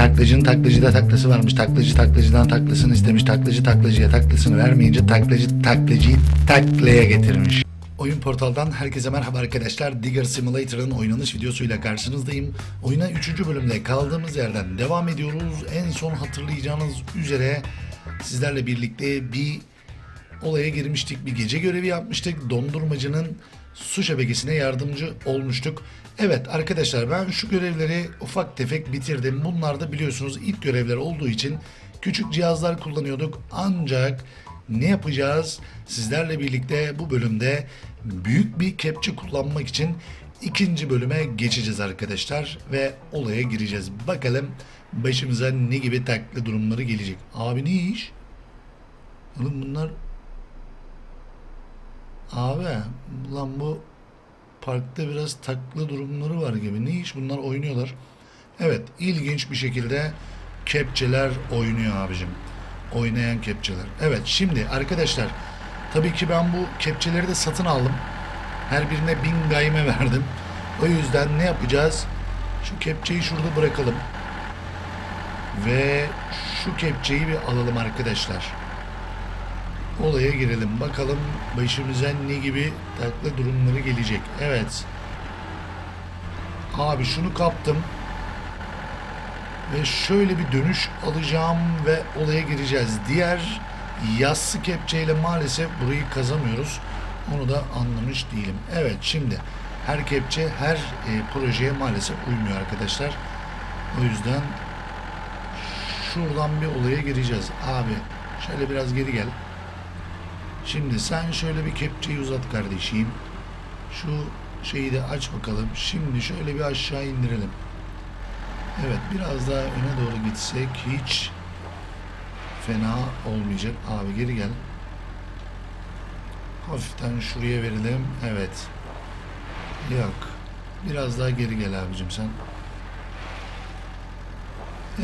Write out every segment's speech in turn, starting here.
Taklacının taklacıda taklası varmış. Taklacı taklacıdan taklasını istemiş. Taklacı taklacıya taklasını vermeyince taklacı taklacıyı taklaya getirmiş. Oyun portaldan herkese merhaba arkadaşlar. Digger Simulator'ın oynanış videosuyla karşınızdayım. Oyuna 3. bölümde kaldığımız yerden devam ediyoruz. En son hatırlayacağınız üzere sizlerle birlikte bir olaya girmiştik. Bir gece görevi yapmıştık. Dondurmacının su şebekesine yardımcı olmuştuk. Evet arkadaşlar ben şu görevleri ufak tefek bitirdim. Bunlar da biliyorsunuz ilk görevler olduğu için küçük cihazlar kullanıyorduk. Ancak ne yapacağız? Sizlerle birlikte bu bölümde büyük bir kepçe kullanmak için ikinci bölüme geçeceğiz arkadaşlar ve olaya gireceğiz. Bakalım başımıza ne gibi taklı durumları gelecek. Abi ne iş? Oğlum bunlar Abi lan bu parkta biraz taklı durumları var gibi. Ne iş bunlar oynuyorlar. Evet ilginç bir şekilde kepçeler oynuyor abicim. Oynayan kepçeler. Evet şimdi arkadaşlar tabii ki ben bu kepçeleri de satın aldım. Her birine bin gayme verdim. O yüzden ne yapacağız? Şu kepçeyi şurada bırakalım. Ve şu kepçeyi bir alalım arkadaşlar olaya girelim. Bakalım başımıza ne gibi takla durumları gelecek. Evet. Abi şunu kaptım. Ve şöyle bir dönüş alacağım ve olaya gireceğiz. Diğer yassı kepçeyle maalesef burayı kazamıyoruz. Onu da anlamış değilim. Evet şimdi her kepçe her e, projeye maalesef uymuyor arkadaşlar. O yüzden şuradan bir olaya gireceğiz. Abi şöyle biraz geri gel. Şimdi sen şöyle bir kepçeyi uzat kardeşim. Şu şeyi de aç bakalım. Şimdi şöyle bir aşağı indirelim. Evet biraz daha öne doğru gitsek hiç fena olmayacak. Abi geri gel. Hafiften şuraya verelim. Evet. Yok. Biraz daha geri gel abicim sen.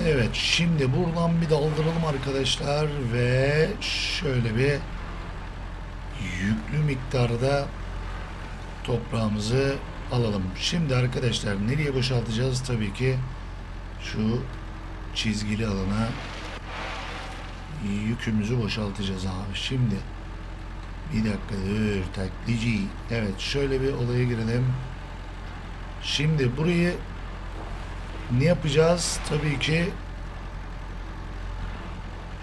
Evet şimdi buradan bir daldıralım arkadaşlar ve şöyle bir yüklü miktarda toprağımızı alalım. Şimdi arkadaşlar nereye boşaltacağız? Tabii ki şu çizgili alana yükümüzü boşaltacağız abi. Şimdi bir dakika dur taklici. Evet şöyle bir olaya girelim. Şimdi burayı ne yapacağız? Tabii ki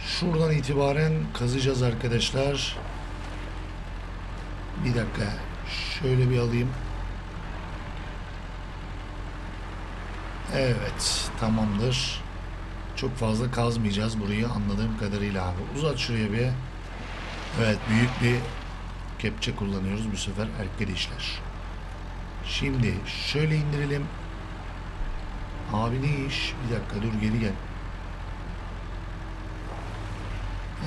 şuradan itibaren kazacağız arkadaşlar. Bir dakika. Şöyle bir alayım. Evet. Tamamdır. Çok fazla kazmayacağız burayı anladığım kadarıyla abi. Uzat şuraya bir. Evet. Büyük bir kepçe kullanıyoruz bu sefer arkadaşlar. Şimdi şöyle indirelim. Abi ne iş? Bir dakika dur geri gel.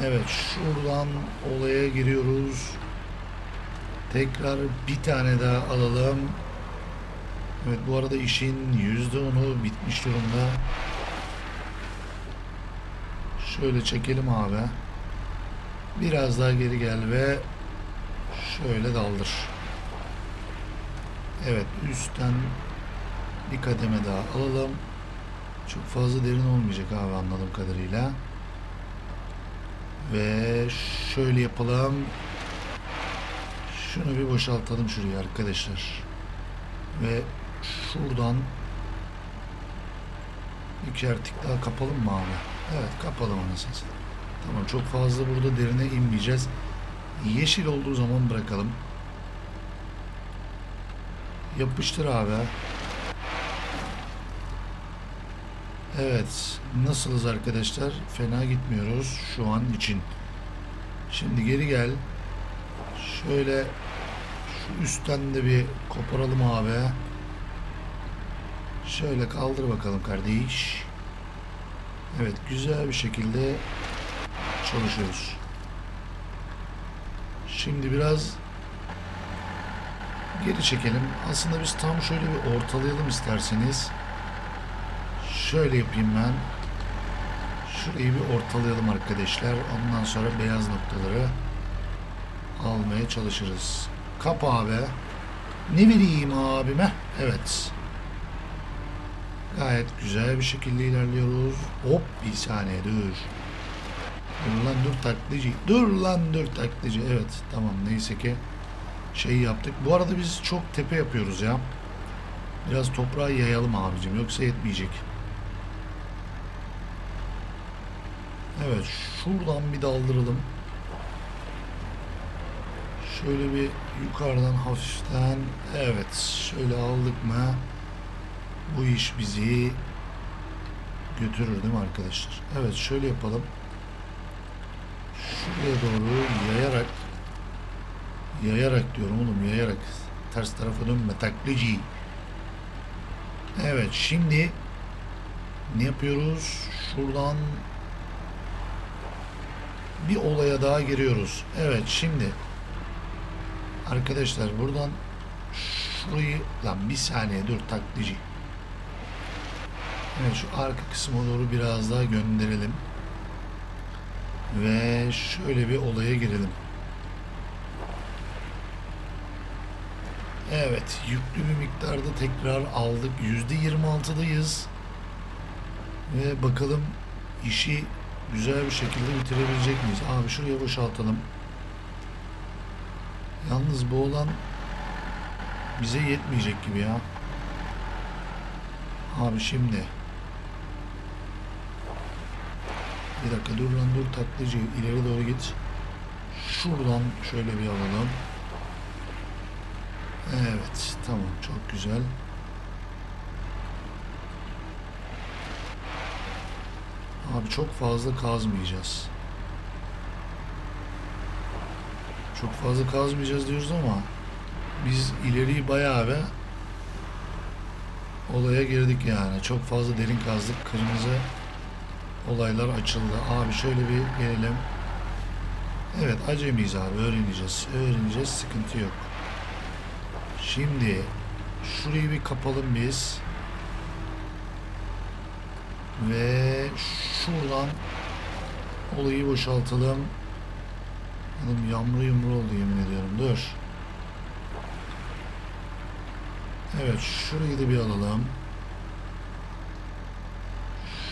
Evet şuradan olaya giriyoruz. Tekrar bir tane daha alalım. Evet bu arada işin yüzde onu bitmiş durumda. Şöyle çekelim abi. Biraz daha geri gel ve şöyle daldır. Evet üstten bir kademe daha alalım. Çok fazla derin olmayacak abi anladığım kadarıyla. Ve şöyle yapalım. Şunu bir boşaltalım şuraya arkadaşlar. Ve şuradan iki artık daha kapalım mı abi? Evet kapalım anasını. Tamam çok fazla burada derine inmeyeceğiz. Yeşil olduğu zaman bırakalım. Yapıştır abi. Evet. Nasılız arkadaşlar? Fena gitmiyoruz şu an için. Şimdi geri gel. Şöyle şu üstten de bir koparalım abi. Şöyle kaldır bakalım kardeş. Evet güzel bir şekilde çalışıyoruz. Şimdi biraz geri çekelim. Aslında biz tam şöyle bir ortalayalım isterseniz. Şöyle yapayım ben. Şurayı bir ortalayalım arkadaşlar. Ondan sonra beyaz noktaları almaya çalışırız. Kap abi. Ne vereyim abime? Evet. Gayet güzel bir şekilde ilerliyoruz. Hop bir saniye dur. Dur lan dur taklacı. Dur lan dur taklacı. Evet tamam neyse ki şeyi yaptık. Bu arada biz çok tepe yapıyoruz ya. Biraz toprağı yayalım abicim yoksa yetmeyecek. Evet şuradan bir daldıralım. Şöyle bir yukarıdan hafiften evet şöyle aldık mı bu iş bizi götürür değil mi arkadaşlar? Evet şöyle yapalım. Şuraya doğru yayarak yayarak diyorum oğlum yayarak ters tarafa dönme taklici. Evet şimdi ne yapıyoruz? Şuradan bir olaya daha giriyoruz. Evet şimdi arkadaşlar buradan şurayı lan bir saniye dur taklici. Evet şu arka kısma doğru biraz daha gönderelim. Ve şöyle bir olaya girelim. Evet, yüklü bir miktarda tekrar aldık. %26'dayız. Ve bakalım işi güzel bir şekilde bitirebilecek miyiz? Abi şuraya boşaltalım. Yalnız bu olan bize yetmeyecek gibi ya. Abi şimdi. Bir dakika dur lan dur taklacı ileri doğru git. Şuradan şöyle bir alalım. Evet tamam çok güzel. Abi çok fazla kazmayacağız. Çok fazla kazmayacağız diyoruz ama biz ileriyi bayağı bir olaya girdik yani. Çok fazla derin kazdık. Kırmızı olaylar açıldı. Abi şöyle bir gelelim. Evet acemiyiz abi öğreneceğiz. Öğreneceğiz sıkıntı yok. Şimdi şurayı bir kapalım biz. Ve şuradan olayı boşaltalım. Oğlum yamru yumru oldu yemin ediyorum. Dur. Evet şurayı da bir alalım.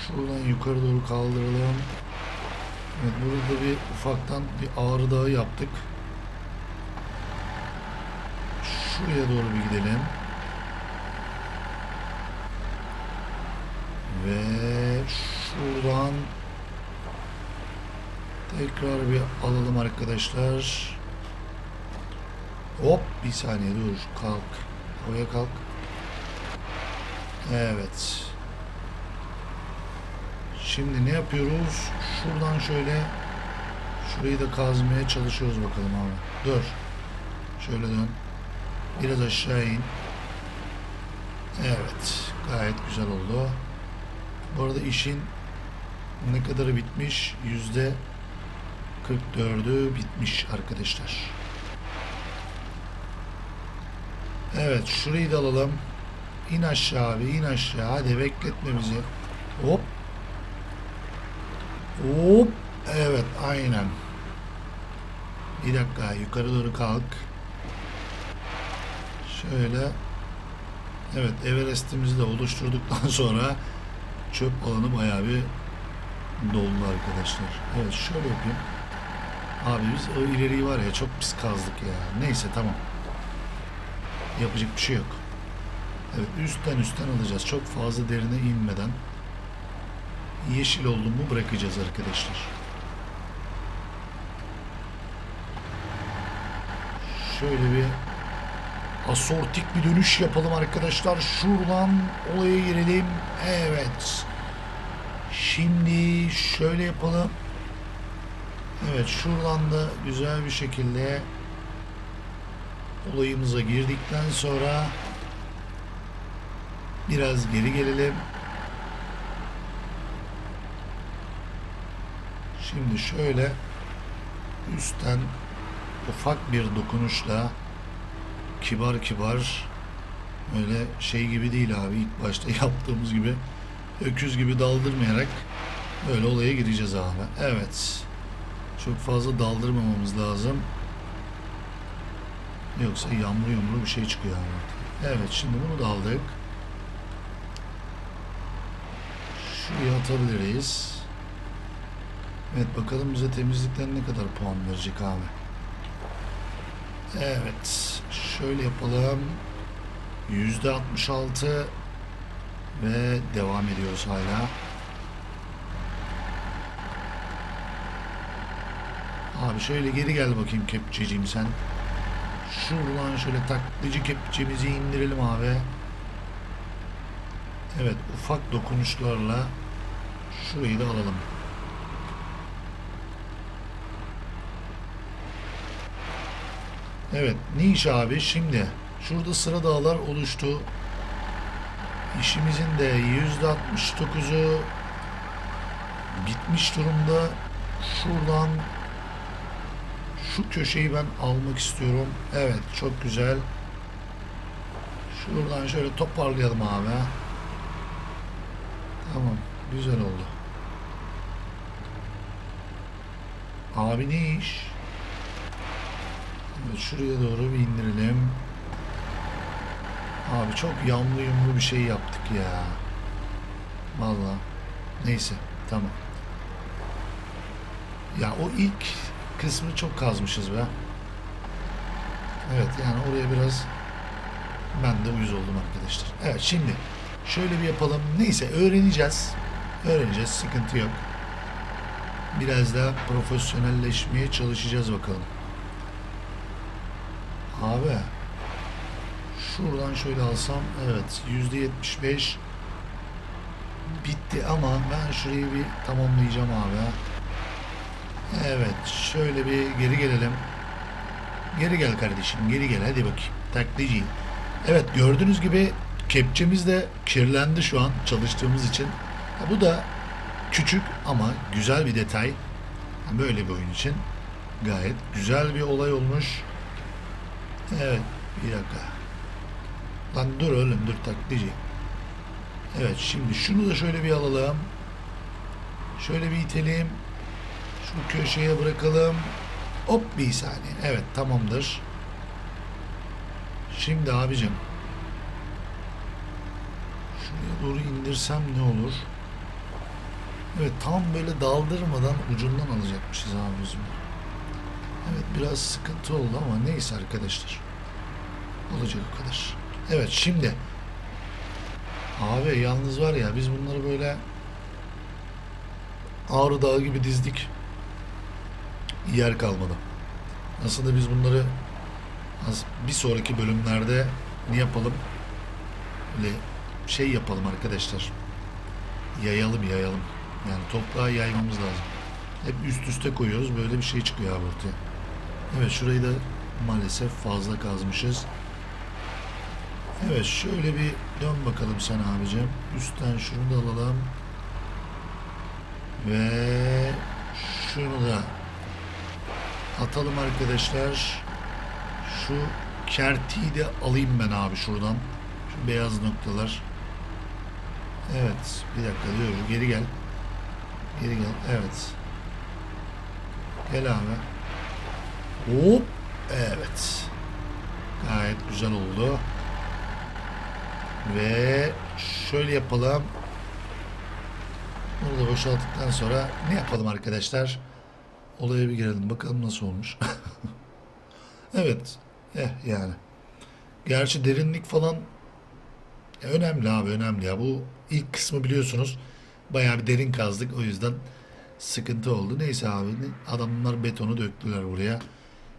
Şuradan yukarı doğru kaldıralım. Evet burada bir ufaktan bir ağrı dağı yaptık. Şuraya doğru bir gidelim. Ve şuradan tekrar bir alalım arkadaşlar. Hop bir saniye dur kalk. Havaya kalk. Evet. Şimdi ne yapıyoruz? Şuradan şöyle şurayı da kazmaya çalışıyoruz bakalım abi. Dur. Şöyle dön. Biraz aşağı in. Evet. Gayet güzel oldu. Bu arada işin ne kadarı bitmiş? Yüzde 44'ü bitmiş arkadaşlar. Evet şurayı da alalım. İn aşağı abi in aşağı. Hadi bekletme bizi. Hop. Hop. Evet aynen. Bir dakika yukarı doğru kalk. Şöyle. Evet Everest'imizi de oluşturduktan sonra çöp alanı bayağı bir doldu arkadaşlar. Evet şöyle yapayım. Abi biz o ileriyi var ya çok pis kazdık ya. Neyse tamam. Yapacak bir şey yok. Evet üstten üstten alacağız. Çok fazla derine inmeden yeşil oldu mu bırakacağız arkadaşlar. Şöyle bir asortik bir dönüş yapalım arkadaşlar. Şuradan olaya girelim. Evet. Şimdi şöyle yapalım. Evet şuradan da güzel bir şekilde olayımıza girdikten sonra biraz geri gelelim. Şimdi şöyle üstten ufak bir dokunuşla kibar kibar öyle şey gibi değil abi ilk başta yaptığımız gibi öküz gibi daldırmayarak böyle olaya gireceğiz abi. Evet. Çok fazla daldırmamamız lazım. Yoksa yağmur yağmur bir şey çıkıyor. Evet şimdi bunu da aldık. Şuraya atabiliriz. Evet bakalım bize temizlikten ne kadar puan verecek abi. Evet. Şöyle yapalım. Yüzde 66 ve devam ediyoruz hala. Abi şöyle geri gel bakayım kepçeciğim sen. Şuradan şöyle taklacı kepçemizi indirelim abi. Evet ufak dokunuşlarla şurayı da alalım. Evet niş abi şimdi şurada sıra dağlar oluştu. İşimizin de yüzde 69'u bitmiş durumda. Şuradan şu köşeyi ben almak istiyorum. Evet çok güzel. Şuradan şöyle toparlayalım abi. Tamam güzel oldu. Abi ne iş? Evet, şuraya doğru bir indirelim. Abi çok yamlı yumlu bir şey yaptık ya. Vallahi. Neyse tamam. Ya o ilk kısmı çok kazmışız be. Evet yani oraya biraz ben de uyuz oldum arkadaşlar. Evet şimdi şöyle bir yapalım. Neyse öğreneceğiz. Öğreneceğiz. Sıkıntı yok. Biraz daha profesyonelleşmeye çalışacağız bakalım. Abi şuradan şöyle alsam evet yüzde yetmiş beş bitti ama ben şurayı bir tamamlayacağım abi. Evet şöyle bir geri gelelim. Geri gel kardeşim geri gel hadi bakayım. Taklitçi. Evet gördüğünüz gibi kepçemiz de kirlendi şu an çalıştığımız için. Bu da küçük ama güzel bir detay. Böyle bir oyun için gayet güzel bir olay olmuş. Evet bir dakika. Lan dur oğlum dur taklitçi. Evet şimdi şunu da şöyle bir alalım. Şöyle bir itelim. Şu köşeye bırakalım. Hop bir saniye. Evet tamamdır. Şimdi abicim. Şuraya doğru indirsem ne olur? Evet tam böyle daldırmadan ucundan alacakmışız abi biz bunu. Evet biraz sıkıntı oldu ama neyse arkadaşlar. Olacak o kadar. Evet şimdi. Abi yalnız var ya biz bunları böyle Ağrı Dağı gibi dizdik. Yer kalmadı. Aslında biz bunları bir sonraki bölümlerde ne yapalım? Böyle şey yapalım arkadaşlar. Yayalım yayalım. Yani toprağa yaymamız lazım. Hep üst üste koyuyoruz. Böyle bir şey çıkıyor abi ortaya. Evet şurayı da maalesef fazla kazmışız. Evet şöyle bir dön bakalım sen abicim. Üstten şunu da alalım. Ve şunu da atalım arkadaşlar. Şu kertiği de alayım ben abi şuradan. Şu beyaz noktalar. Evet. Bir dakika diyorum. Geri gel. Geri gel. Evet. Gel abi. Hop. Evet. Gayet güzel oldu. Ve şöyle yapalım. Bunu da boşalttıktan sonra ne yapalım arkadaşlar? Olaya bir girelim. Bakalım nasıl olmuş. evet. Eh yani. Gerçi derinlik falan ya önemli abi önemli ya. Bu ilk kısmı biliyorsunuz. Bayağı bir derin kazdık. O yüzden sıkıntı oldu. Neyse abi adamlar betonu döktüler buraya.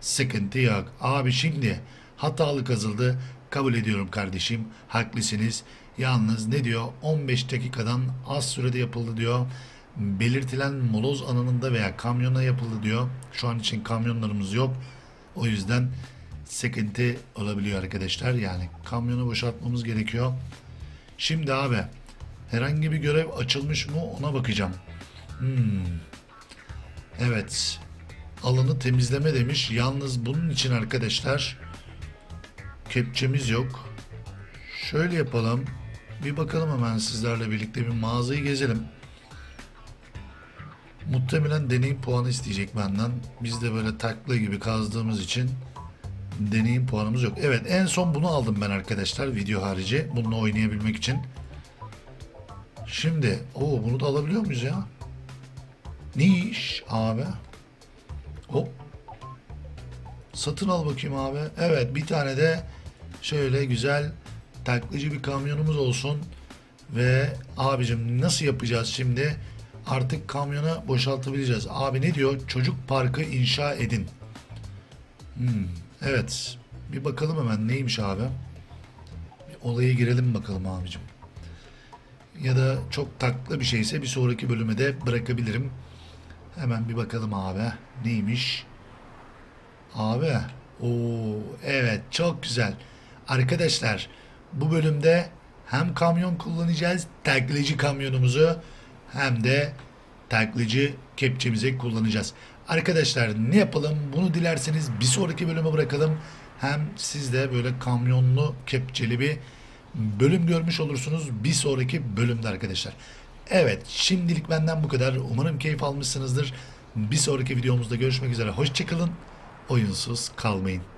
Sıkıntı yok. Abi şimdi hatalı kazıldı. Kabul ediyorum kardeşim. Haklısınız. Yalnız ne diyor? 15 dakikadan az sürede yapıldı diyor. Belirtilen moloz alanında veya kamyona yapıldı diyor. Şu an için kamyonlarımız yok. O yüzden sıkıntı olabiliyor arkadaşlar. Yani kamyonu boşaltmamız gerekiyor. Şimdi abi herhangi bir görev açılmış mı ona bakacağım. Hmm. Evet. Alanı temizleme demiş. Yalnız bunun için arkadaşlar kepçemiz yok. Şöyle yapalım. Bir bakalım hemen sizlerle birlikte bir mağazayı gezelim. Muhtemelen deneyim puanı isteyecek benden. Biz de böyle takla gibi kazdığımız için deneyim puanımız yok. Evet en son bunu aldım ben arkadaşlar video harici. Bununla oynayabilmek için. Şimdi o bunu da alabiliyor muyuz ya? Ne iş abi? Hop. Satın al bakayım abi. Evet bir tane de şöyle güzel taklacı bir kamyonumuz olsun. Ve abicim nasıl yapacağız şimdi? Artık kamyonu boşaltabileceğiz. Abi ne diyor? Çocuk parkı inşa edin. Hmm, evet. Bir bakalım hemen neymiş abi. Bir olaya girelim bakalım abicim. Ya da çok taklı bir şeyse bir sonraki bölüme de bırakabilirim. Hemen bir bakalım abi. Neymiş? Abi. o evet çok güzel. Arkadaşlar bu bölümde hem kamyon kullanacağız taklacı kamyonumuzu hem de taklacı kepçemizi kullanacağız. Arkadaşlar ne yapalım bunu dilerseniz bir sonraki bölüme bırakalım. Hem siz de böyle kamyonlu kepçeli bir bölüm görmüş olursunuz bir sonraki bölümde arkadaşlar. Evet şimdilik benden bu kadar. Umarım keyif almışsınızdır. Bir sonraki videomuzda görüşmek üzere. Hoşçakalın. Oyunsuz kalmayın.